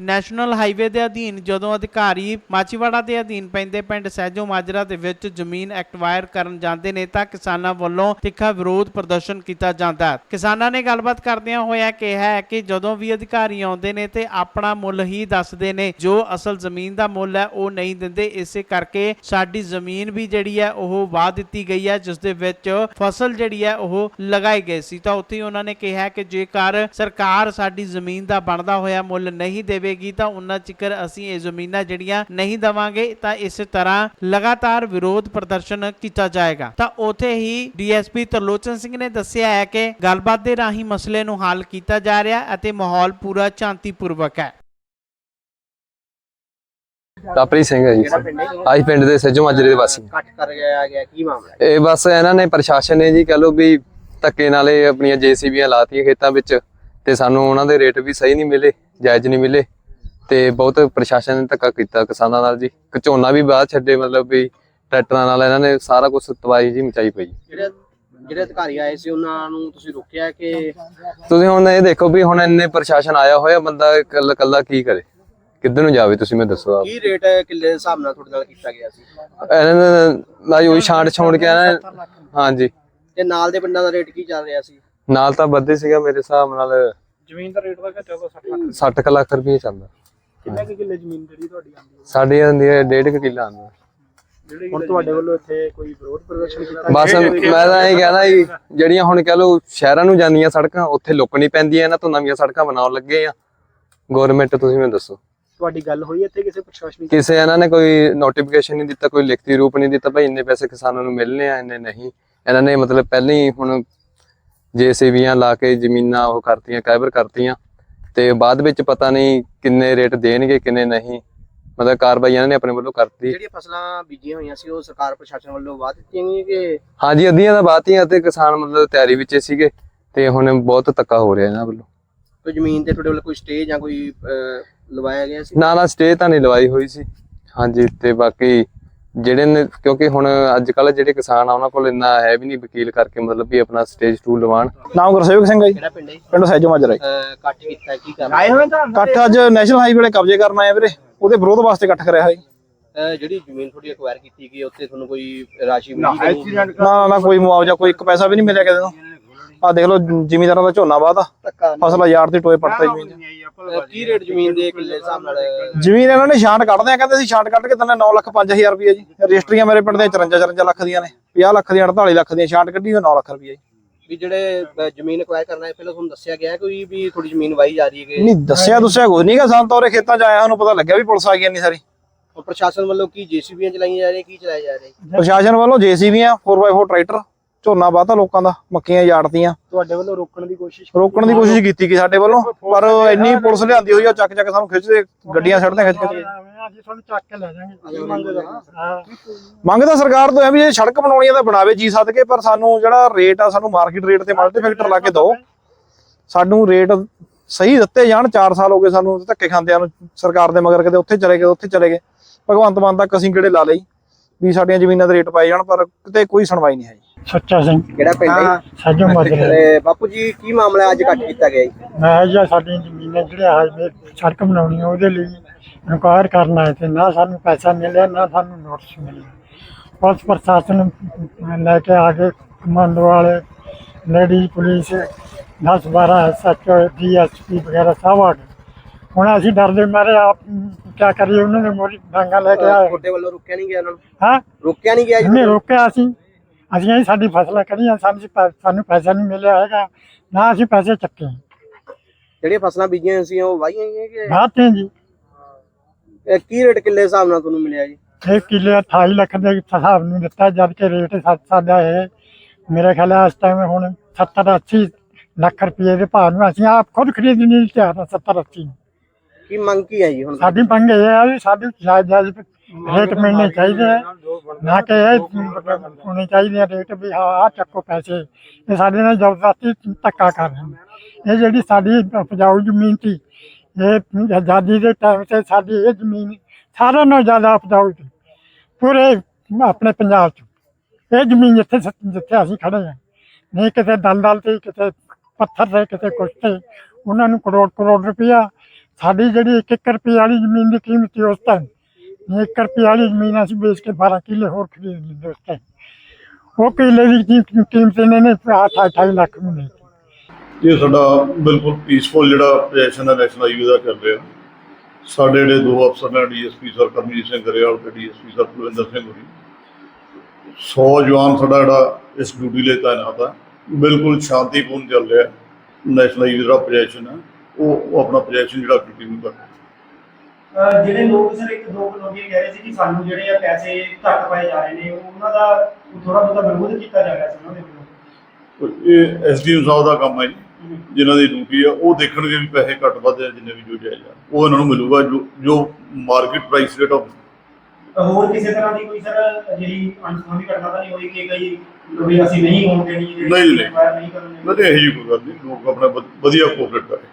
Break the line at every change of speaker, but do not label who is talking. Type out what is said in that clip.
National highway ਦੇ ਅਧੀਨ ਜਦੋਂ ਅਧਿਕਾਰੀ ਮਾਚੀਵਾੜਾ ਦੇ ਅਧੀਨ ਪੈਂਦੇ ਪਿੰਡ ਸਹਿਜੋ ਮਾਜਰਾ ਦੇ ਵਿੱਚ ਜ਼ਮੀਨ ਐਕਟਵਾਇਰ ਕਰਨ ਜਾਂਦੇ ਨੇ ਤਾਂ ਕਿਸਾਨਾਂ ਵੱਲੋਂ ਤਿੱਖਾ ਵਿਰੋਧ ਪ੍ਰਦਰਸ਼ਨ ਕੀਤਾ ਜਾਂਦਾ ਹੈ। ਕਿਸਾਨਾਂ ਨੇ ਗੱਲਬਾਤ ਕਰਦਿਆਂ ਹੋਇਆ ਕਿਹਾ ਹੈ ਕਿ ਜਦੋਂ ਵੀ ਅਧਿਕਾਰੀ ਆਉਂਦੇ ਨੇ ਤੇ ਆਪਣਾ ਮੁੱਲ ਹੀ ਦੱਸਦੇ ਨੇ, ਜੋ ਅਸਲ ਜ਼ਮੀਨ ਦਾ ਮੁੱਲ ਹੈ, ਉਹ ਨਹੀਂ ਦਿੰਦੇ। ਇਸੇ ਕਰਕੇ ਸਾਡੀ ਜ਼ਮੀਨ ਵੀ ਜਿਹੜੀ ਹੈ, ਉਹ ਵਾਹ ਦਿੱਤੀ ਗਈ ਹੈ, ਜਿਸ ਦੇ ਵਿੱਚ ਫਸਲ ਜਿਹੜੀ ਹੈ, ਉਹ ਲਗਾਈ ਗਈ ਸੀ। ਤਾਂ ਉੱਥੇ ਉਹਨਾਂ ਨੇ ਕਿਹਾ ਕਿ ਜੇਕਰ ਸਰਕਾਰ ਸਾਡੀ ਜ਼ਮੀਨ ਦਾ ਬਣਦਾ ਹੋਇਆ ਮੁੱਲ ਨਹੀਂ ਦੇ ਦੇਵੇਗੀ ਤਾਂ ਉਹਨਾਂ ਚਿਕਰ ਅਸੀਂ ਇਹ ਜ਼ਮੀਨਾਂ ਜਿਹੜੀਆਂ ਨਹੀਂ ਦਵਾਂਗੇ ਤਾਂ ਇਸੇ ਤਰ੍ਹਾਂ ਲਗਾਤਾਰ ਵਿਰੋਧ ਪ੍ਰਦਰਸ਼ਨ ਕੀਤਾ ਜਾਏਗਾ। ਤਾਂ ਉੱਥੇ ਹੀ ਡੀਐਸਪੀ ਤਰਲੋਚਨ ਸਿੰਘ ਨੇ ਦੱਸਿਆ ਹੈ ਕਿ ਗੱਲਬਾਤ ਦੇ ਰਾਹੀਂ ਮਸਲੇ ਨੂੰ ਹੱਲ ਕੀਤਾ ਜਾ ਰਿਹਾ ਹੈ ਅਤੇ ਮਾਹੌਲ ਪੂਰਾ ਸ਼ਾਂਤੀਪੂਰਵਕ ਹੈ।
ਤਾਪਰੀ ਸਿੰਘ ਹੈ ਜੀ। ਆਈ ਪਿੰਡ ਦੇ ਸੱਜੋ ਮਾਜਰੇ ਦੇ ਵਾਸੀ।
ਕੱਟ ਕਰ ਗਿਆ ਗਿਆ ਕੀ ਮਾਮਲਾ
ਇਹ ਬਸ ਇਹਨਾਂ ਨੇ ਪ੍ਰਸ਼ਾਸਨ ਨੇ ਜੀ ਕਹ ਲੋ ਵੀ ਧੱਕੇ ਨਾਲ ਆਪਣੀਆਂ ਜੀਸੀਬੀਆਂ ਲਾਤੀਆਂ ਖੇਤਾਂ ਵਿੱਚ ਤੇ ਸਾਨੂੰ ਉਹਨਾਂ ਦੇ ਰੇਟ ਵੀ ਸਹੀ ਨਹੀਂ ਮਿਲੇ ਜਾਇਜ਼ ਨਹੀਂ ਮਿਲੇ। ਤੇ ਬਹੁਤ ਪ੍ਰਸ਼ਾਸਨ ਨੇ ਧੱਕਾ ਕੀਤਾ ਕਿਸਾਨਾਂ ਨਾਲ ਜੀ। ਝੋਨਾ ਵੀ ਬਾਅਦ ਛੱਡੇ ਮਤਲਬ ਵੀ ਟਰੈਕਟਰਾਂ ਨਾਲ ਇਹਨਾਂ ਨੇ ਸਾਰਾ ਕੁਝ ਤਬਾਹੀ ਜੀ ਮਚਾਈ ਪਈ।
ਜਿਹੜੇ ਜਿਹੜੇ ਅਧਿਕਾਰੀ ਆਏ ਸੀ ਉਹਨਾਂ ਨੂੰ ਤੁਸੀਂ ਰੋਕਿਆ ਕਿ
ਤੁਸੀਂ ਹੁਣ ਇਹ ਦੇਖੋ ਵੀ ਹੁਣ ਇੰਨੇ ਪ੍ਰਸ਼ਾਸਨ ਆਇਆ ਹੋਇਆ ਬੰਦਾ ਇਕੱਲਾ ਇਕੱਲਾ ਕੀ ਕਰੇ? ਕਿੱਧਰ ਨੂੰ ਜਾਵੇ ਤੁਸੀਂ ਮੈਨੂੰ ਦੱਸੋ ਆਪ।
ਕੀ ਰੇਟ ਕਿੱਲੇ ਦੇ ਹਿਸਾਬ ਨਾਲ ਤੁਹਾਡੇ ਨਾਲ ਕੀਤਾ ਗਿਆ ਸੀ?
ਇਹਨਾਂ ਨੇ ਮੈਂ ਉਹੀ ਛਾਂਟ ਛੋੜ ਕੇ ਆਇਆ ਹਾਂਜੀ।
ਤੇ ਨਾਲ ਦੇ ਪਿੰਡਾਂ ਦਾ ਰੇਟ ਕੀ ਚੱਲ ਰਿਹਾ ਸੀ?
ਨਾਲ ਤਾਂ ਵੱਧੇ ਸੀਗਾ ਮੇਰੇ ਹਿਸਾਬ ਨਾਲ।
ਜ਼ਮੀਨ ਦਾ ਰੇਟ ਦਾ ਘਟਿਆ ਤਾਂ 60 ਲੱਖ।
60 ਕੁ ਲੱਖ ਰੁਪਏ ਚੱਲਦਾ।
ਕਿੰਨੇ ਕੁ ਕਿੱਲੇ ਜ਼ਮੀਨ ਜਿਹੜੀ ਤੁਹਾਡੀ ਆਉਂਦੀ ਹੈ?
ਸਾਡੀ ਹੁੰਦੀ ਹੈ ਡੇਢ ਕੁ ਕਿੱਲਾ ਆਉਂਦਾ।
ਹੁਣ ਤੁਹਾਡੇ ਵੱਲੋਂ ਇੱਥੇ ਕੋਈ ਵਿਰੋਧ ਪ੍ਰਦਰਸ਼ਨ ਕੀਤਾ
ਬਸ ਮੈਂ ਤਾਂ ਇਹ ਕਹਿਣਾ ਜੀ ਜਿਹੜੀਆਂ ਹੁਣ ਕਹ ਲਓ ਸ਼ਹਿਰਾਂ ਨੂੰ ਜਾਂਦੀਆਂ ਸੜਕਾਂ ਉੱਥੇ ਲੁੱਕਣੀ ਪੈਂਦੀਆਂ ਇਹਨਾਂ ਤੋਂ ਨਵੀਆਂ ਸੜਕਾਂ ਬਣਾਉਣ ਲੱਗੇ ਆ। ਗਵਰਨਮੈਂਟ ਤੁਸੀਂ ਮੈਨੂੰ ਦੱਸੋ।
ਤੁਹਾਡੀ ਗੱਲ ਹੋਈ ਇੱਥੇ ਕਿਸੇ ਪ੍ਰਸ਼ਾਸਨਿਕ
ਕਿਸੇ ਇਹਨਾਂ ਨੇ ਕੋਈ ਨੋਟੀਫਿਕੇਸ਼ਨ ਨਹੀਂ ਦਿੱਤਾ ਕੋਈ ਲਿਖਤੀ ਰੂਪ ਨਹੀਂ ਦਿੱਤਾ ਭਾਈ ਇੰਨੇ ਪੈਸੇ ਕਿਸਾਨਾਂ ਨੂੰ ਮਿਲਨੇ ਆ ਇੰਨੇ ਨਹੀਂ। ਇਹਨਾਂ ਨੇ ਮਤਲਬ ਪਹਿਲਾਂ ਹੀ ਹੁਣ ਜੇਸੀਬੀਆਂ ਲਾ ਕੇ ਜ਼ਮੀਨਾਂ ਉਹ ਕਰਤੀਆਂ ਕਾਇਬਰ ਕਰਤੀਆਂ। ਤੇ ਬਾਅਦ ਵਿੱਚ ਪਤਾ ਨਹੀਂ ਕਿੰਨੇ ਰੇਟ ਦੇਣਗੇ ਕਿੰਨੇ ਨਹੀਂ। ਮਤਲਬ ਕਾਰਵਾਈ ਇਹਨਾਂ ਨੇ ਆਪਣੇ ਵੱਲੋਂ ਕਰਤੀ।
ਜਿਹੜੀਆਂ ਫਸਲਾਂ ਬੀਜੀਆਂ ਹੋਈਆਂ ਸੀ ਉਹ ਸਰਕਾਰ ਪ੍ਰਸ਼ਾਸਨ ਵੱਲੋਂ ਵਾਅ ਦਿੱਤੀਆਂ ਗਈਆਂ ਕਿ
ਹਾਂਜੀ ਅੱਧੀਆਂ ਤਾਂ ਬਾਤੀਆਂ ਤੇ ਕਿਸਾਨ ਮਤਲਬ ਤਿਆਰੀ ਵਿੱਚ ਸੀਗੇ ਤੇ ਹੁਣ ਬਹੁਤ ਧੱਕਾ ਹੋ ਰਿਹਾ ਇਹਨਾਂ ਵੱਲੋਂ।
ਕੋਈ ਜ਼ਮੀਨ ਤੇ ਤੁਹਾਡੇ ਵੱਲੋਂ ਕੋਈ ਸਟੇ ਜਾਂ ਕੋਈ ਲਵਾਇਆ ਗਿਆ ਸੀ?
ਨਾ ਨਾ ਸਟੇ ਤਾਂ ਨਹੀਂ ਲਵਾਈ ਹੋਈ ਸੀ। ਹਾਂਜੀ ਤੇ ਬਾਕੀ ਜਿਹੜੇ ਨੇ ਕਿਉਂਕਿ ਹੁਣ ਅੱਜ ਕੱਲ ਜਿਹੜੇ ਕਿਸਾਨ ਆ ਉਹਨਾਂ ਕੋਲ ਇੰਨਾ ਹੈ ਵੀ ਨਹੀਂ ਵਕੀਲ ਕਰਕੇ ਮਤਲਬ ਵੀ ਆਪਣਾ ਸਟੇਜ 2 ਲਵਾਣ
ਨਾਮ ਗੁਰਸੇਵਕ ਸਿੰਘ ਹੈ ਜੀ।
ਕਿਹੜਾ ਪਿੰਡ ਹੈ
ਪਿੰਡ ਸਹਿਜੋ ਮਾਜਰਾ
ਕੱਟ ਕੀਤਾ ਕੀ ਕਰਨਾ ਆਏ ਹੋਏ ਤਾਂ
ਇਕੱਠ ਅੱਜ ਨੈਸ਼ਨਲ ਹਾਈਵੇ ਵਾਲੇ ਕਬਜ਼ੇ ਕਰਨ ਆਏ ਵੀਰੇ। ਉਹਦੇ ਵਿਰੋਧ ਵਾਸਤੇ ਇਕੱਠ ਕਰਿਆ ਹੈ ਜੀ
ਜਿਹੜੀ ਜ਼ਮੀਨ ਤੁਹਾਡੀ ਅਕਵਾਇਰ ਕੀਤੀ ਗਈ ਉੱਥੇ ਤੁਹਾਨੂੰ ਕੋਈ ਰਾਸ਼ੀ ਮਿਲੀ
ਨਾ ਨਾ ਕੋਈ ਮੁਆਵਜ਼ਾ ਕੋਈ ਇੱਕ ਪੈਸਾ ਵੀ ਨਹੀਂ ਮਿਲਿਆ ਕਿਸੇ ਨੂੰ। ਆ ਦੇਖ ਲਓ ਜ਼ਿਮੀਦਾਰਾਂ ਦਾ ਝੋਨਾ ਬਾਦ ਆ ਫਸਲ ਹਜ਼ਾਰ ਦੀ ਟੋਏ ਪੜਤਾ ਜ਼ਮੀਨ 'ਚ
ਅਹ, ਕੀ ਰੇਟ ਜ਼ਮੀਨ ਦੇ ਕਿੱਲੇ ਦੇ ਹਿਸਾਬ ਨਾਲ?
ਜ਼ਮੀਨ ਇਹਨਾਂ ਨੇ ਛਾਂਟ ਕੱਢਦੇ ਆ ਕਹਿੰਦੇ ਸੀ ਛਾਂਟ ਕੱਢ ਕੇ ਤੈਨੂੰ 9 ਲੱਖ 5000 ਰੁਪਏ ਜੀ। ਰਜਿਸਟਰੀਆਂ ਮੇਰੇ ਪਿੰਡ ਦੇ 54 54 ਲੱਖ ਦੀਆਂ ਨੇ 50 ਲੱਖ ਦੀਆਂ 48 ਲੱਖ ਦੀਆਂ ਛਾਂਟ ਕੱਢੀ ਉਹ 9 ਲੱਖ ਰੁਪਏ ਜੀ।
ਵੀ ਜਿਹੜੇ ਅਹ, ਜ਼ਮੀਨ ਅਕਵਾਇਰ ਕਰਨਾ ਹੈ ਪਹਿਲਾਂ ਤੁਹਾਨੂੰ ਦੱਸਿਆ ਗਿਆ ਕੋਈ ਵੀ ਥੋੜੀ ਜ਼ਮੀਨ ਵਾਈ ਜਾ ਰਹੀ ਹੈ ਕਿ
ਨਹੀਂ ਦੱਸਿਆ ਦੱਸਿਆ ਕੁਝ ਨਹੀਂਗਾ ਸਾਨੂੰ ਤਾਂ ਉਹਰੇ ਖੇਤਾਂ 'ਚ ਆਇਆ ਸਾਨੂੰ ਪਤਾ ਲੱਗਿਆ ਵੀ ਪੁਲਿਸ ਆ ਗਈ ਇੰਨੀ ਸਾਰੀ।
ਪ੍ਰਸ਼ਾਸਨ ਵੱਲੋਂ ਕੀ ਜੀਸੀਬੀਆਂ ਚਲਾਈਆਂ ਜਾ ਰਹੀਆਂ ਕੀ ਚਲਾਇਆ ਜਾ ਰਿਹਾ?
ਪ੍ਰਸ਼ਾਸਨ ਵੱਲੋਂ ਜੀਸੀਬੀਆਂ 4x4 ਟਰੈਕਟਰ ਝੋਨਾ ਬਾਤਾ ਲੋਕਾਂ ਦਾ ਮੱਕੀਆਂ ਜਾੜਤੀਆਂ।
ਤੁਹਾਡੇ ਵੱਲੋਂ ਰੋਕਣ ਦੀ ਕੋਸ਼ਿਸ਼
ਰੋਕਣ ਦੀ ਕੋਸ਼ਿਸ਼ ਕੀਤੀ ਗਈ ਸਾਡੇ ਵੱਲੋਂ ਪਰ ਇੰਨੀ ਪੁਲਿਸ ਲਿਆਂਦੀ ਹੋਈ ਆ ਚੱਕ ਚੱਕ ਸਾਨੂੰ ਖਿੱਚਦੇ ਗੱਡੀਆਂ ਛੱਡਦੇ ਖਿੱਚ ਕੇ।
ਅਸੀਂ ਤੁਹਾਨੂੰ ਚੱਕ ਕੇ ਲੈ ਜਾਾਂਗੇ
ਮੰਗ ਤਾਂ ਸਰਕਾਰ ਤੋਂ ਹੈ ਵੀ ਜੇ ਸੜਕ ਬਣਾਉਣੀ ਆ ਤਾਂ ਬਣਾਵੇ ਜੀ ਸਦ ਕੇ ਪਰ ਸਾਨੂੰ ਜਿਹੜਾ ਰੇਟ ਆ ਸਾਨੂੰ ਮਾਰਕੀਟ ਰੇਟ ਤੇ ਮਲਟੀ ਫੈਕਟਰ ਲਾ ਕੇ ਦਿਓ। ਸਾਨੂੰ ਰੇਟ ਸਹੀ ਦਿੱਤੇ ਜਾਣ 4 ਸਾਲ ਹੋ ਗਏ ਸਾਨੂੰ ਧੱਕੇ ਖਾਂਦਿਆਂ ਨੂੰ ਸਰਕਾਰ ਦੇ ਮਗਰ ਕਿਤੇ ਉੱਥੇ ਚਲੇ ਗਏ ਉੱਥੇ ਚਲੇ ਗਏ। ਭਗਵੰਤ ਮਾਨ ਤੱਕ ਅਸੀਂ ਕਿਹੜੇ ਲਾ ਲਈ ਵੀ ਸਾਡੀਆਂ ਜ਼ਮੀਨਾਂ ਦੇ ਰੇਟ ਪਾਏ ਜਾਣ ਪਰ ਕਿਤੇ ਕੋਈ ਸੁਣਵਾਈ ਨਹੀਂ ਹੈ ਜੀ।
ਸੱਚਾ ਸਿੰਘ।
ਕਿਹੜਾ ਪਿੰਡ ਹੈ
ਸਾਜੋ ਮਾਜਰੇ
ਤੇ ਬਾਪੂ ਜੀ ਕੀ ਮਾਮਲਾ ਅੱਜ ਕੱਟ ਕੀਤਾ ਗਿਆ ਜੀ?
ਮੈਂ ਜਾਂ ਸਾਡੀ ਜ਼ਮੀਨਾਂ ਜਿਹੜੇ ਹਾਈਵੇ ਸੜਕ ਬਣਾਉਣੀ ਆ ਉਹਦੇ ਲਈ ਇਨਕੁਆਇਰ ਕਰਨ ਆਏ ਤੇ ਨਾ ਸਾਨੂੰ ਪੈਸਾ ਮਿਲਿਆ ਨਾ ਸਾਨੂੰ ਨੋਟਿਸ ਮਿਲਿਆ। ਪੁਲਿਸ ਪ੍ਰਸ਼ਾਸਨ ਲੈ ਕੇ ਆ ਕੇ ਕਮਾਂਡੋ ਵਾਲੇ ਲੇਡੀ ਪੁਲਿਸ 10 12 ਐਸਐਚਓ ਡੀਐਸਪੀ ਵਗੈਰਾ ਸਭ ਆ ਗਏ। ਹੁਣ ਅਸੀਂ ਡਰਦੇ ਮਾਰੇ ਆਪ ਕੀ ਕਰੀਏ ਉਹਨਾਂ ਨੇ ਮੋਰੀ ਡਾਂਗਾ ਲੈ ਕੇ ਆਏ।
ਤੁਹਾਡੇ ਵੱਲੋਂ ਰੋਕਿਆ ਨਹੀਂ ਗਿਆ ਉਹਨਾਂ ਨੂੰ?
ਹਾਂ?
ਰੋਕਿਆ ਨਹੀਂ ਗਿਆ ਜੀ?
ਇਹਨੇ ਰੋਕਿਆ ਅਸੀਂ। ਅਸੀਂ ਇਹ ਸਾਡੀ ਫਸਲਾਂ ਕਰੀਆਂ ਸਾਨੂੰ ਪੈ- ਸਾਨੂੰ ਪੈਸਾ ਨਹੀਂ ਮਿਲਿਆ ਹੈਗਾ। ਨਾ ਅਸੀਂ ਪੈਸੇ ਚੱਕੇ।
ਜਿਹੜੀਆਂ ਫਸਲਾਂ ਬੀਜੀਆਂ ਸੀ ਉਹ ਵਾਹੀਆਂ ਗਈਆਂ ਕਿ
ਬਾਤ ਹੈ ਜੀ।
ਇਹ ਕੀ ਰੇਟ ਕਿੱਲੇ ਹਿਸਾਬ ਨਾਲ ਤੁਹਾਨੂੰ ਮਿਲਿਆ ਜੀ?
ਇਹ ਕਿੱਲੇ 28 ਲੱਖ ਦੇ ਹਿਸਾਬ ਨੂੰ ਦਿੱਤਾ ਜਦ ਕਿ ਰੇਟ ਸਾ- ਸਾਡਾ ਹੈ ਮੇਰੇ ਖਿਆਲ ਨਾਲ ਇਸ ਟਾਈਮ ਹੁਣ 70 80 ਲੱਖ ਰੁਪਏ ਦੇ ਭਾਅ ਨੂੰ ਅਸੀਂ ਆਪ ਖੁਦ ਖਰੀਦਣ ਨਹੀਂ ਤਿਆਰ ਹਾਂ 70 80 ਨੂੰ।
ਕੀ ਮੰਗ ਕੀ ਹੈ ਜੀ ਹੁਣ?
ਸਾਡੀ ਮੰਗ ਇਹ ਹੈ ਵੀ ਸਾਡੀ ਜਾਇਜ਼ ਜਾਇਜ਼ ਰੇਟ ਮਿਲਣੇ ਚਾਹੀਦੇ ਹੈ ਨਾ ਕਿ ਇਹ ਹੋਣੇ ਚਾਹੀਦੇ ਆ ਰੇਟ ਵੀ ਹਾਂ ਆਹ ਚੱਕੋ ਪੈਸੇ। ਇਹ ਸਾਡੇ ਨਾਲ ਜ਼ਬਰਦਸਤੀ ਧੱਕਾ ਕਰ ਰਹੇ ਨੇ। ਇਹ ਜਿਹੜੀ ਸਾਡੀ ਉਪਜਾਊ ਜ਼ਮੀਨ ਸੀ ਇਹ ਆਜ਼ਾਦੀ ਦੇ ਟਾਈਮ ਤੇ ਸਾਡੀ ਇਹ ਜ਼ਮੀਨ ਸਾਰਿਆਂ ਨਾਲੋਂ ਜ਼ਿਆਦਾ ਉਪਜਾਊ ਸੀ। ਪੂਰੇ ਆਪਣੇ ਪੰਜਾਬ 'ਚ। ਇਹ ਜ਼ਮੀਨ ਜਿੱਥੇ ਜਿੱਥੇ ਅਸੀਂ ਖੜੇ ਹਾਂ ਨਹੀਂ ਕਿਤੇ ਦਲਦਲ ਤੇ ਕਿਤੇ ਪੱਥਰ ਤੇ ਕਿਤੇ ਕੁਛ ਤੇ ਉਹਨਾਂ ਨੂੰ ਕਰੋੜ ਕਰੋੜ ਰੁਪਇਆ ਸਾਡੀ ਜਿਹੜੀ 1 ਰੁਪਏ ਵਾਲੀ ਜ਼ਮੀਨ ਦੀ ਕੀਮਤ ਸੀ ਉਸ ਟਾਈਮ 1 ਰੁਪਏ ਵਾਲੀ ਜ਼ਮੀਨ ਅਸੀਂ ਵੇਚ ਕੇ 12 ਕਿੱਲੇ ਹੋਰ ਖਰੀਦ ਲਈ ਉਸ ਟਾਈਮ ਉਹ ਕਿੱਲੇ ਦੀ ਕੀ- ਕੀਮਤ ਇਹਨਾਂ ਨੇ 28 ਲੱਖ ਨੂੰ ਲਈ
ਇਹ ਸਾਡਾ ਬਿਲਕੁਲ ਪੀਸਫੁਲ ਜਿਹੜਾ ਪ੍ਰੋਜੈਕਸ਼ਨ ਹੈ ਨੈਸ਼ਨਲ ਹਾਈਵੇ ਦਾ ਚੱਲ ਰਿਹਾ। ਸਾਡੇ ਜਿਹੜੇ ਦੋ ਅਫਸਰ ਨੇ ਡੀਐਸਪੀ ਸਰ ਕਰਮਜੀਤ ਸਿੰਘ ਗਰੇਵਾਲ ਤੇ ਡੀਐਸਪੀ ਸਰ ਕੁਲਵਿੰਦਰ ਸਿੰਘ ਹੋਰੀ। 100 ਜਵਾਨ ਸਾਡਾ ਜਿਹੜਾ ਇਸ ਡਿਊਟੀ ਲਈ ਤਾਇਨਾਤ ਹੈ ਬਿਲਕੁਲ ਸ਼ਾਂਤੀਪੂਰਨ ਚੱਲ ਰਿਹਾ ਨੈਸ਼ਨਲ ਹਾਈਵੇ ਦਾ ਪ੍ਰੋਜੈਕਸ਼ਨ ਹੈ। ਉਹ ਉਹ ਆਪਣਾ ਪ੍ਰੋਜੈਕਸ਼ਨ ਜਿਹੜਾ ਕੰਟੀਨਿਊ ਕਰ
ਅਹ ਜਿਹੜੇ ਲੋਕ ਸਰ ਇੱਕ ਦੋ ਲੋਕੀ ਕਹਿ ਰਹੇ ਸੀ ਕਿ ਸਾਨੂੰ ਜਿਹੜੇ ਆ ਪੈਸੇ ਘੱਟ ਪਾਏ ਜਾ ਰਹੇ ਨੇ ਉਹਨਾਂ ਦਾ ਥੋੜਾ ਬਹੁਤਾ ਵਿਰੋਧ ਕੀਤਾ ਜਾ ਰਿਹਾ ਸੀ ਉਹਨਾਂ ਦੇ ਵੱਲੋਂ।
ਇਹ ਐਸਡੀਐਮ ਸਾਹਿਬ ਦਾ ਕੰਮ ਹੈ ਜੀ ਜਿਨ੍ਹਾਂ ਦੀ ਡਿਊਟੀ ਆ ਉਹ ਦੇਖਣਗੇ ਵੀ ਪੈਸੇ ਘੱਟ ਵੱਧ ਆ ਜਿੰਨੇ ਵੀ ਜੋ ਜਾਇਜ਼ ਆ। ਉਹ ਇਹਨਾਂ ਨੂੰ ਮਿਲੂਗਾ ਜੋ ਜੋ ਮਾਰਕੀਟ ਪ੍ਰਾਈਸ ਰੇਟ ਆਫ
ਹੋਰ ਕਿਸੇ ਤਰ੍ਹਾਂ ਦੀ ਕੋਈ ਸਰ ਜਿਹੜੀ ਅਣਸੁਖਾਵੀ ਘਟਨਾ ਤਾਂ ਨਹੀਂ ਹੋਈ ਕਿ ਕਈ ਵੀ ਅਸੀਂ ਨਹੀਂ ਹੋਣ ਦੇਣੀ
ਨਹੀਂ, ਨਹੀਂ।
ਨਹੀਂ ਕਰਨੀ?
ਨਹੀਂ ਇਹੋ ਜਿਹੀ ਕੋਈ ਗੱਲ ਨਹੀਂ ਲੋਕ ਆਪਣਾ ਵਧ- ਵਧੀਆ ਕੋਆਪਰੇਟ ਕਰੇ।